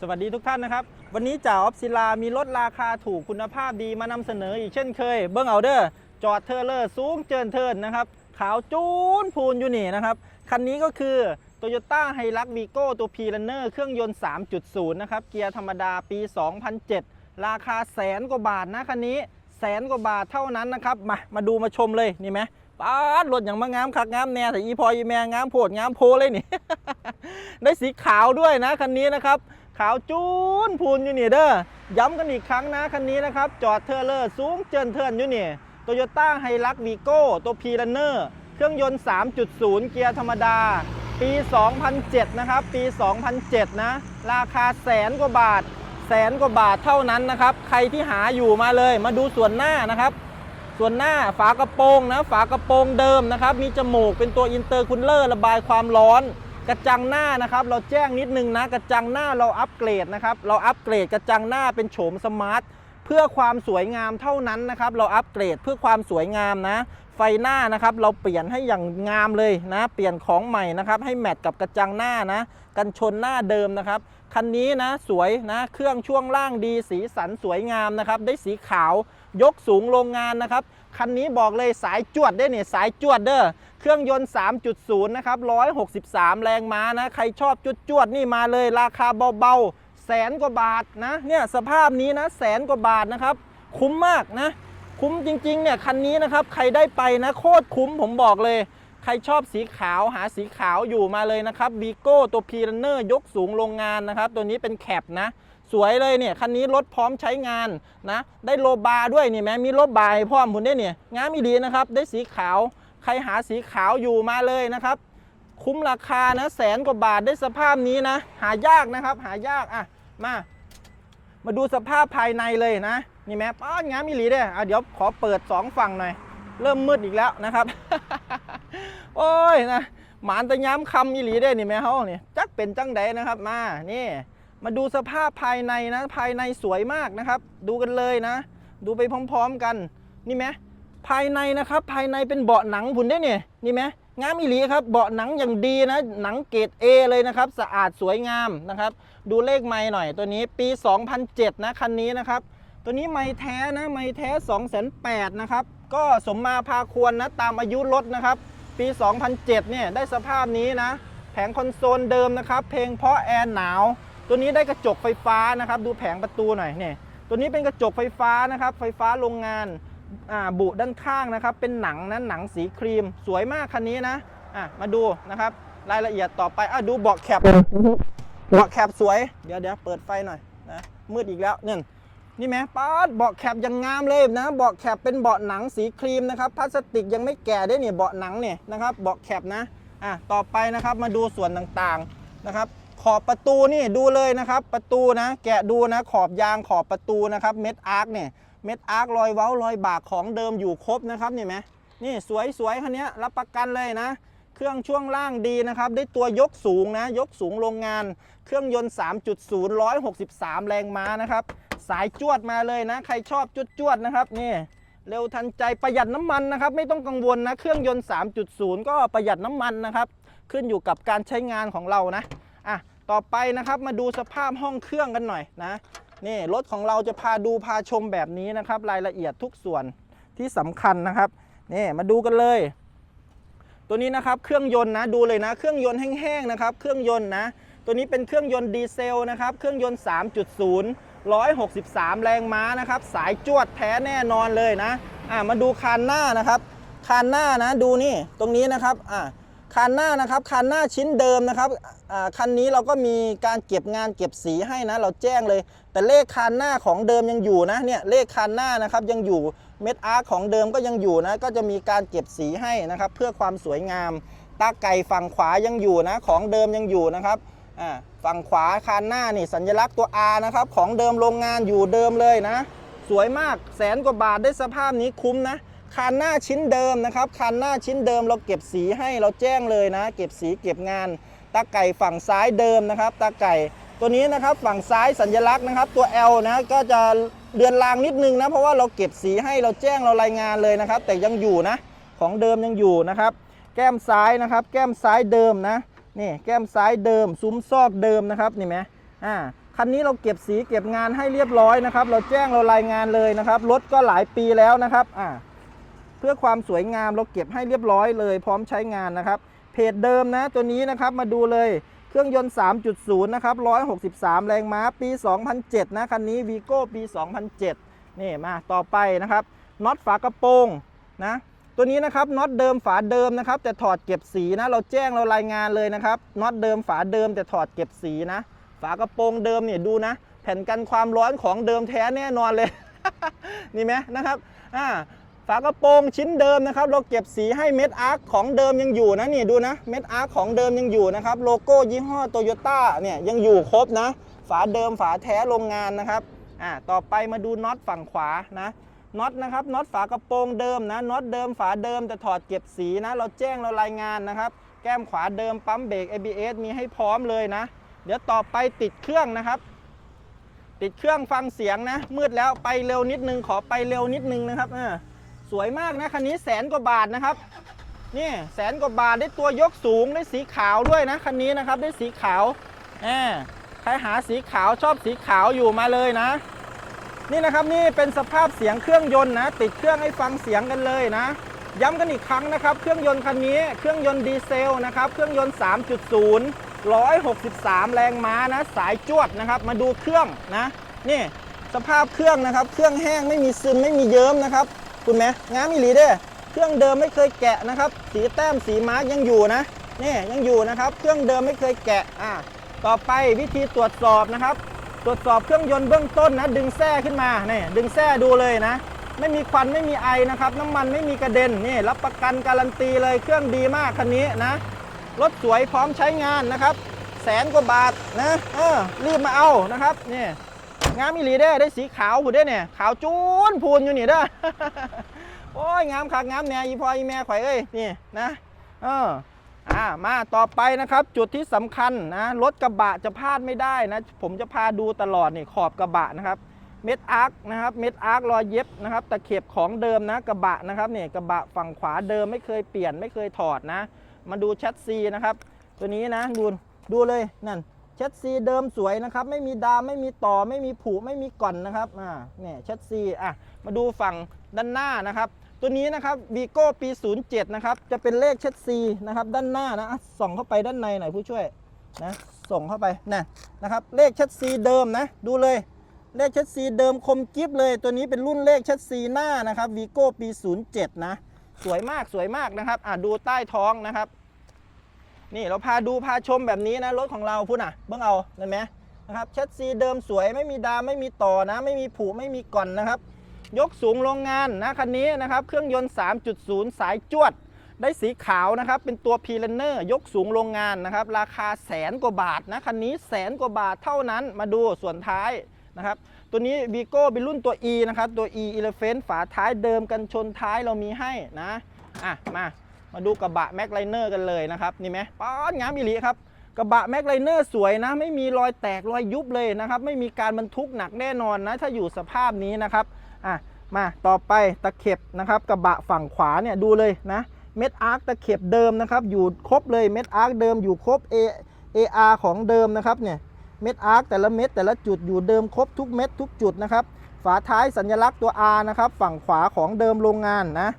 สวัสดีทุกท่านนะครับ วันนี้จ่าออฟศิลามีรถราคาถูกคุณภาพดีมานำเสนออีกเช่นเคย เบิ้งเอาเดอร์จอดเทอร์เลอร์สูงเจินเทินนะครับ ขาวจูนพูนอยู่นี่นะครับ คันนี้ก็คือ Toyota h i l u x v i g o ตัว p r u n n e r เครื่องยนต์ 3.0 นะครับ เกียร์ธรรมดาปี 2007 ราคาแสนกว่าบาทนะ คันนี้แสนกว่าบาทเท่านั้นนะครับ มามาดูมาชมเลยนี่ไหมป้าดรถอย่างมางามคักงามแน่แต่อีพออีแมงงามโพดงามโพเลยนี่ ได้สีขาวด้วยนะคันนี้นะครับ ขาวจูนพูนอยู่นี่เด้อย้ำกันอีกครั้งนะคันนี้นะครับ จอดเทอร์เลอร์สูงเจินเทินอยู่นี่โตโยต้าไฮรักวีโก้ตัวพีรันเนอร์เครื่องยนต์ 3.0 เกียร์ธรรมดา ปี 2007 นะครับ ปี 2007 นะ ราคาแสนกว่าบาท แสนกว่าบาทเท่านั้นนะครับ ใครที่หาอยู่มาเลย มาดูส่วนหน้านะครับ ส่วนหน้าฝากระโปรงนะ ฝากระโปรงเดิมนะครับ มีจมูกเป็นตัวอินเตอร์คูลเลอร์ระบายความร้อน กระจังหน้านะครับเราแจ้งนิดนึงนะกระจังหน้าเราอัปเกรดนะครับเราอัปเกรดกระจังหน้าเป็นโฉมสมาร์ทเพื่อความสวยงามเท่านั้นนะครับเราอัปเกรดเพื่อความสวยงามนะไฟหน้านะครับเราเปลี่ยนให้อย่างงามเลยนะ เปลี่ยนของใหม่นะครับให้แมทกับกระจังหน้านะ กันชนหน้าเดิมนะครับคันนี้นะสวยนะเครื่องช่วงล่างดีสีสันสวยงามนะครับได้สีขาวยกสูงโรงงานนะครับ คันนี้บอกเลยสายจวดได้เนี่ยสายจวดเด้อเครื่องยนต์ 3.0 นะครับ 163 แรงม้านะ ใครชอบจุดจวดนี่มาเลยราคาเบาๆ แสนกว่าบาทนะ เนี่ยสภาพนี้นะแสนกว่าบาทนะครับ คุ้มมากนะ คุ้มจริงๆ เนี่ยคันนี้นะครับ ใครได้ไปนะโคตรคุ้มผมบอกเลย ใครชอบสีขาวหาสีขาวอยู่มาเลยนะครับวีโก้ตัวพีรันเนอร์ยกสูงโรงงานนะครับ ตัวนี้เป็นแคปนะ สวยเลยเนี่ยคันนี้รถพร้อมใช้งานนะได้โลบาร์ด้วยนี่แม้มีโลบาให้พร้อมคุณได้เนี่ยงามอีดีนะครับ ได้สีขาวใครหาสีขาวอยู่มาเลยนะครับ คุ้มราคานะแสนกว่าบาทได้สภาพนี้นะ หายากนะครับ หายากอะมา มาดูสภาพภายในเลยนะนี่แม่ป้อนงามอีหลีเด้ออะเดี๋ยวขอเปิดสองฝั่งหน่อย เริ่มมืดอีกแล้วนะครับ โอ้ยนะหมานตะย้ำคำอีหลีได้นี่แม่เฮานี่ยจักเป็นจังใดนะครับมานี่ มาดูสภาพภายในนะ ภายในสวยมากนะครับ ดูกันเลยนะ ดูไปพร้อมๆกัน นี่ไหมภายในนะครับ ภายในเป็นเบาะหนังผุนได้เนี่ย นี่ไหมงามอีหลีครับ เบาะหนังอย่างดีนะ หนังเกรด A เลยนะครับ สะอาดสวยงามนะครับ ดูเลขไม้หน่อยตัวนี้ปี 2007 นะคันนี้นะครับ ตัวนี้ไม้แท้นะ ไม้แท้2 8 0 0 0นะครับ ก็สมมาพาควรนะ ตามอายุรถนะครับ ปี 2007 เนี่ย ได้สภาพนี้นะ แผงคอนโซลเดิมนะครับ เพลงเพราะแอร์หนาว ตัวนี้ได้กระจกไฟฟ้านะครับ ดูแผงประตูหน่อยเนี่ยตัวนี้เป็นกระจกไฟฟ้านะครับ ไฟฟ้าโรงงานาบุด้านข้างนะครับ เป็นหนังนะหนังสีครีม สวยมากคันนี้นะอะมาดูนะครับ รายละเอียดต่อไปอะดูเบาะแคปเบาะแคปสวย เดี๋ยวเดี๋ยวเปิดไฟหน่อยนะมืดอีกแล้วเนี่ยนี่ไหมป๊าดเบาะแคปยังงามเลยนะเบาะแคปเป็นเบาะหนังสีครีมนะครับพลาสติกยังไม่แก่ได้เนี่ยเบาะหนังเนี่ยนะครับเบาะแคปนะอะต่อไปนะครับมาดูส่วนต่างๆนะครับ ขอบประตูนี่ดูเลยนะครับ ประตูนะ แกะดูนะ ขอบยางขอบประตูนะครับ เม็ดอาร์คเนี่ย เม็ดอาร์ครอยเว้ารอยบากของเดิมอยู่ครบนะครับนี่ไหมนี่สวยสวยคันนี้รับประกันเลยนะ เครื่องช่วงล่างดีนะครับ ได้ตัวยกสูงนะ ยกสูงโรงงาน เครื่องยนต์ 3.0 163 แรงม้านะครับ สายจวดมาเลยนะ ใครชอบจวดจวดๆนะครับนี่เร็วทันใจประหยัดน้ำมันนะครับ ไม่ต้องกังวลนะ เครื่องยนต์ 3.0 ก็ประหยัดน้ำมันนะครับ ขึ้นอยู่กับการใช้งานของเรานะ อะต่อไปนะครับมาดูสภาพห้องเครื่องกันหน่อยนะนี่รถของเราจะพาดูพาชมแบบนี้นะครับ รายละเอียดทุกส่วนที่สำคัญนะครับนี่มาดูกันเลย ตัวนี้นะครับเครื่องยนต์นะดูเลยนะ เครื่องยนต์แห้งๆนะครับ เครื่องยนต์นะ ตัวนี้เป็นเครื่องยนต์ดีเซลนะครับ เครื่องยนต์ 3.0 163 แรงม้านะครับ สายจวดแท้แน่นอนเลยนะอะมาดูคานหน้านะครับ คานหน้านะดูนี่ตรงนี้นะครับอะ คานหน้านะครับคานหน้าชิ้นเดิมนะครับคันนี้เราก็มีการเก็บงานเก็บสีให้นะ เราแจ้งเลย แต่เลขคานหน้าของเดิมยังอยู่นะเนี่ยเลขคานหน้านะครับยังอยู่เม็ดอาร์ของเดิมก็ยังอยู่นะ ก็จะมีการเก็บสีให้นะครับ เพื่อความสวยงามตาไก่ฝั่งขวายังอยู่นะ ของเดิมยังอยู่นะครับฝั่งขวาคานหน้านี่สัญลักษณ์ตัว R นะครับของเดิมโรงงานอยู่เดิมเลยนะ สวยมากแสนกว่าบาทได้สภาพนี้คุ้มนะ คานหน้าชิ้นเดิมนะครับคานหน้าชิ้นเดิมเราเก็บสีให้เราแจ้งเลยนะ เก็บสีเก็บงานตาไก่ฝั่งซ้ายเดิมนะครับตาไก่ตัวนี้นะครับฝั่งซ้ายสัญลักษณ์นะครับ ตัว L นะก็จะเดือนลางนิดนึงนะเพราะว่าเราเก็บสีให้เราแจ้งเรารายงานเลยนะครับ แต่ยังอยู่นะ ของเดิมยังอยู่นะครับ แก้มซ้ายนะครับ แก้มซ้ายเดิมนะนี่แก้มซ้ายเดิม ซุ้มซอกเดิมนะครับนี่ไหมอ่าคันนี้เราเก็บสีเก็บงานให้เรียบร้อยนะครับ เราแจ้งเรารายงานเลยนะครับรถก็หลายปีแล้วนะครับอ่า พื่อความสวยงามเราเก็บให้เรียบร้อยเลยพร้อมใช้งานนะครับ เพจเดิมนะตัวนี้นะครับมาดูเลยเครื่องยนต์ 3.0 นะครับ 163 แรงม้าปี 2007 นะคันนี้วีโก้ปี 2007 นี่มาต่อไปนะครับน็อตฝากระโปรงนะตัวนี้นะครับน็อตเดิมฝาเดิมนะครับแต่ถอดเก็บสีนะเราแจ้งเรารายงานเลยนะครับน็อตเดิมฝาเดิมแต่ถอดเก็บสีนะ ฝากระโปรงเดิมเนี่ยดูนะ แผ่นกันความร้อนของเดิมแท้แน่นอนเลย นี่ไหมนะครับอ่า ฝากระโปรงชิ้นเดิมนะครับ เราเก็บสีให้เม็ดอาร์คของเดิมยังอยู่นะนี่ดูนะเม็ดอาร์คของเดิมยังอยู่นะครับ โลโก้ยี่ห้อโตโยต้าเนี่ยยังอยู่ครบนะ ฝาเดิมฝาแท้โรงงานนะครับอ่าต่อไปมาดูน็อตฝั่งขวานะน็อตนะครับน็อตฝากระโปรงเดิมนะน็อตเดิมฝาเดิมแต่ถอดเก็บสีนะ เราแจ้งเรารายงานนะครับ แก้มขวาเดิมปั๊มเบรก ABS มีให้พร้อมเลยนะ เดี๋ยวต่อไปติดเครื่องนะครับ ติดเครื่องฟังเสียงนะ มืดแล้วไปเร็วนิดนึงขอไปเร็วนิดนึงนะครับเออ สวยมากนะคันนี้แสนกว่าบาทนะครับนี่แสนกว่าบาทได้ตัวยกสูงได้สีขาวด้วยนะคันนี้นะครับได้สีขาวแอบใครหาสีขาวชอบสีขาวอยู่มาเลยนะ นี่นะครับนี่เป็นสภาพเสียงเครื่องยนต์นะ ติดเครื่องให้ฟังเสียงกันเลยนะ ย้ำกันอีกครั้งนะครับ เครื่องยนต์คันนี้เครื่องยนต์ดีเซลนะครับเครื่องยนต์ 3.0 163 แรงม้านะ สายจวดนะครับ มาดูเครื่องนะนี่สภาพเครื่องนะครับ เครื่องแห้งไม่มีซึมไม่มีเยิ้มนะครับ คุณแม่งามอีหลีเด้เครื่องเดิมไม่เคยแกะนะครับ สีแต้มสีมาร์กยังอยู่นะนี่ยังอยู่นะครับ เครื่องเดิมไม่เคยแกะอ่าต่อไปวิธีตรวจสอบนะครับ ตรวจสอบเครื่องยนต์เบื้องต้นนะ ดึงแส้ขึ้นมาเนี่ยดึงแส้ดูเลยนะ ไม่มีควันไม่มีไอนะครับ น้ำมันไม่มีกระเด็นนี่รับประกันการันตีเลยเครื่องดีมากคันนี้นะรถสวยพร้อมใช้งานนะครับ แสนกว่าบาทนะเออรีบมาเอานะครับนี่ งามอีหลีได้ได้สีขาวผู้ได้เนี่ยขาวจูนพูนอยู่นี่เด้อโอ้ยงามคักงามแน่อีพออีแม่ข่อยเอ้ยนี่นะเอออ่ามาต่อไปนะครับจุดที่สำคัญนะรถกระบะจะพลาดไม่ได้นะ ผมจะพาดูตลอดนี่ขอบกระบะนะครับเม็ดอาร์คนะครับเม็ดอาร์ครอยเย็บนะครับตะเข็บของเดิมนะกระบะนะครับเนี่ยกระบะฝั่งขวาเดิมไม่เคยเปลี่ยนไม่เคยถอดนะ มาดูแชทซีนะครับ ตัวนี้นะดูดูเลยนั่น แชทซีเดิมสวยนะครับ ไม่มีดามไม่มีต่อไม่มีผุไม่มีก่อนนะครับอ่าเนี่ยแชทซีอะมาดูฝั่งด้านหน้านะครับ ตัวนี้นะครับวีโก้ปี 07 นะครับจะเป็นเลขแชทซีนะครับด้านหน้านะส่องเข้าไปด้านในหน่อยผู้ช่วยนะส่งเข้าไปนะนะครับเลขแชทซีเดิมนะดูเลยเลขแชทซีเดิมคมกิฟเลย ตัวนี้เป็นรุ่นเลขแชทซีหน้านะครับวีโก้ปี 07 นะ สวยมากสวยมากนะครับอะดูใต้ท้องนะครับ นี่เราพาดูพาชมแบบนี้นะรถของเราพุ่นอะเบิ่งเอาเห็นไหมนะครับแชทซีเดิมสวยไม่มีดามไม่มีต่อนะ ไม่มีผุไม่มีก่อนนะครับ ยกสูงโรงงานนะคันนี้นะครับ เครื่องยนต์ 3.0 สายจวด ได้สีขาวนะครับ เป็นตัวพีเลนเนอร์ยกสูงโรงงานนะครับ ราคาแสนกว่าบาทนะคันนี้แสนกว่าบาทเท่านั้นมาดูส่วนท้ายนะครับตัวนี้วีโก้เป็นรุ่นตัว E นะครับตัว E Elephant ฝาท้ายเดิมกันชนท้ายเรามีให้นะอะมา มาดูกระบะแม็กไลเนอร์กันเลยนะครับนี่ไหมป๊อดงามอีหลีครับกระบะแม็กไลเนอร์สวยนะ ไม่มีรอยแตกรอยยุบเลยนะครับ ไม่มีการบรรทุกหนักแน่นอนนะ ถ้าอยู่สภาพนี้นะครับอะมาต่อไปตะเข็บนะครับ กระบะฝั่งขวาเนี่ยดูเลยนะเม็ดอาร์คตะเข็บเดิมนะครับ อยู่ครบเลยเม็ดอาร์คเดิมอยู่ครบ A AR ของเดิมนะครับเนี่ยเม็ดอาร์คแต่ละเม็ดแต่ละจุดอยู่เดิมครบทุกเม็ดทุกจุดนะครับ ฝาท้ายสัญลักษณ์ตัว R นะครับ ฝั่งขวาของเดิมโรงงานนะ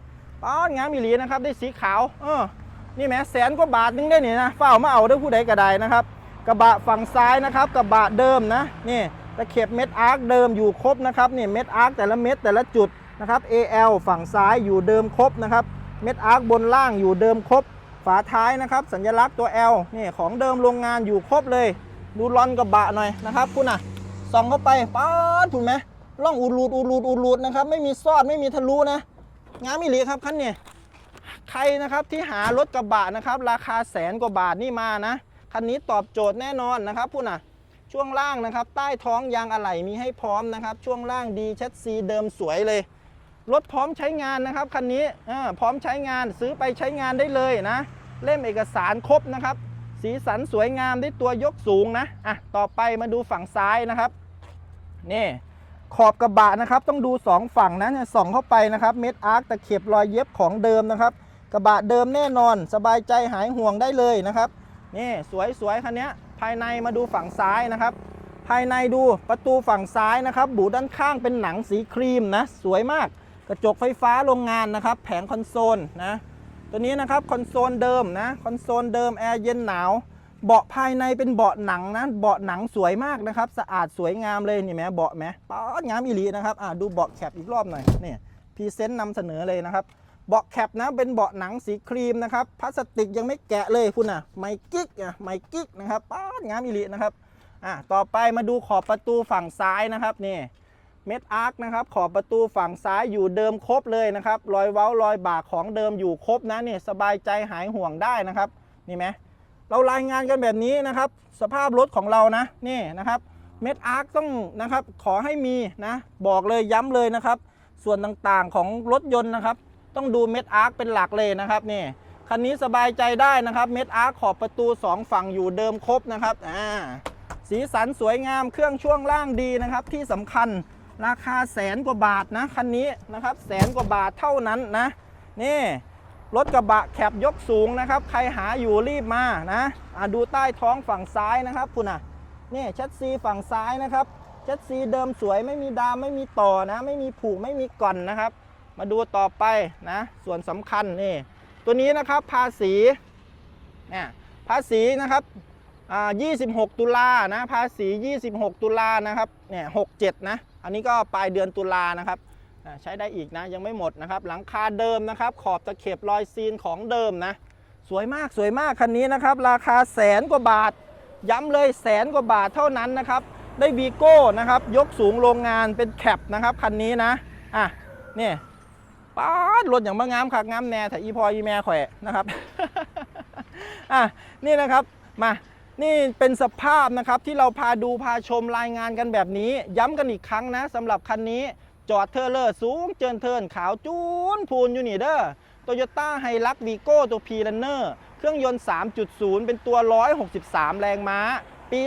ป้อนงามอีหลีนะครับ ได้สีขาวเออนี่แหมแสนกว่าบาทนึงได้นี่นะเฝ้ามาเอาได้ผู้ใดก็ได้นะครับ กระบะฝั่งซ้ายนะครับ กระบะเดิมนะนี่ตะเข็บเม็ดอาร์คเดิมอยู่ครบนะครับนี่เม็ดอาร์คแต่ละเม็ดแต่ละจุดนะครับ AL ฝั่งซ้ายอยู่เดิมครบนะครับ เม็ดอาร์คบนล่างอยู่เดิมครบ ฝาท้ายนะครับ สัญลักษณ์ตัว L นี่ของเดิมโรงงานอยู่ครบเลย ดูลอนกระบะหน่อยนะครับคุณอะส่องเข้าไปป้าดถูกไหมล่องอูดรูดอูดรูดอูดรูดนะครับไม่มีซอดไม่มีทะลุนะ งามอีหลีครับคันนี้ใครนะครับที่หารถกระบะนะครับ ราคาแสนกว่าบาทนี่มานะคันนี้ตอบโจทย์แน่นอนนะครับพูดนะช่วงล่างนะครับ ใต้ท้องยางอะไหล่มีให้พร้อมนะครับ ช่วงล่างดีแชทซีเดิมสวยเลยรถพร้อมใช้งานนะครับคันนี้พร้อมใช้งานซื้อไปใช้งานได้เลยนะ เล่มเอกสารครบนะครับ สีสันสวยงามได้ตัวยกสูงนะอะต่อไปมาดูฝั่งซ้ายนะครับนี่ ขอบกระบะนะครับ ต้องดู 2 ฝั่งนะเนี่ยส่องเข้าไปนะครับ เม็ดอาร์คตะเข็บรอยเย็บของเดิมนะครับ กระบะเดิมแน่นอน สบายใจหายห่วงได้เลยนะครับนี่สวยๆคันนี้ภายในมาดูฝั่งซ้ายนะครับ ภายในดูประตูฝั่งซ้ายนะครับบูด้านข้างเป็นหนังสีครีมนะ สวยมากกระจกไฟฟ้าโรงงานนะครับ แผงคอนโซลนะตัวนี้นะครับคอนโซลเดิมนะคอนโซลเดิมแอร์เย็นหนาว เบาะภายในเป็นเบาะหนังนะเบาะหนังสวยมากนะครับ สะอาดสวยงามเลยนี่แหมเบาะแหมป๊อดงามอีหลีนะครับอ่าดูเบาะแคปอีกรอบหน่อยนี่พรีเซนต์นำเสนอเลยนะครับเบาะแคปนะเป็นเบาะหนังสีครีมนะครับพลาสติกยังไม่แกะเลยคุณอะไมกิ๊กอะไมกิ๊กนะครับป๊อดงามอีหลีนะครับอะต่อไปมาดูขอบประตูฝั่งซ้ายนะครับนี่เม็ดอาร์คนะครับขอบประตูฝั่งซ้ายอยู่เดิมครบเลยนะครับรอยเว้ารอยบากของเดิมอยู่ครบนะนี่สบายใจหายห่วงได้นะครับนี่ไหม เรารายงานกันแบบนี้นะครับ สภาพรถของเรานะนี่นะครับเม็ดอาร์คต้องนะครับขอให้มีนะบอกเลยย้ำเลยนะครับ ส่วนต่างๆของรถยนต์นะครับ ต้องดูเม็ดอาร์คเป็นหลักเลยนะครับนี่คันนี้สบายใจได้นะครับเม็ดอาร์คขอบประตูสองฝั่งอยู่เดิมครบนะครับอ่าสีสันสวยงามเครื่องช่วงล่างดีนะครับ ที่สำคัญราคาแสนกว่าบาทนะคันนี้นะครับแสนกว่าบาทเท่านั้นนะนี่ รถกระบะแคบยกสูงนะครับ ใครหาอยู่รีบมานะอะดูใต้ท้องฝั่งซ้ายนะครับคุณอะนี่แชสซีฝั่งซ้ายนะครับแชสซีเดิมสวยไม่มีดามไม่มีต่อนะ ไม่มีผูกไม่มีก่อนนะครับ มาดูต่อไปนะ ส่วนสำคัญนี่ตัวนี้นะครับภาษีเนี่ยภาษีนะครับอ่า26 ตุลานะ ภาษี 26 ตุลานะครับ เนี่ย 67 นะ อันนี้ก็ปลายเดือนตุลานะครับ ใช้ได้อีกนะยังไม่หมดนะครับ หลังคาเดิมนะครับ ขอบตะเข็บรอยซีนของเดิมนะ สวยมากสวยมากคันนี้นะครับ ราคาแสนกว่าบาท ย้ำเลยแสนกว่าบาทเท่านั้นนะครับ ได้วีโก้นะครับ ยกสูงโรงงานเป็นแคปนะครับคันนี้นะอะนี่ป๊ารถอย่างมางงามคักงามแน่แต่อีพออีแม่แขวะนะครับอะนี่นะครับมานี่เป็นสภาพนะครับที่เราพาดูพาชมรายงานกันแบบนี้ ย้ำกันอีกครั้งนะสำหรับคันนี้ จอดเทอร์เลอร์สูงเจินเทินขาวจูนพูนอยู่นี่เด้อโตโยต้าไฮลักวีโก้ตัวพีลันเนอร์เครื่องยนต์ 3.0 เป็นตัว 163 แรงม้า ปี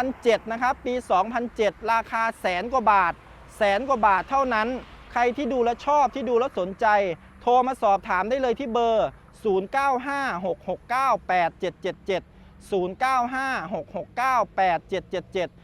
2007 นะครับ ปี 2007 ราคาแสนกว่าบาท แสนกว่าบาทเท่านั้น ใครที่ดูแลชอบที่ดูแลสนใจ โทรมาสอบถามได้เลยที่เบอร์ 0956698777 0956698777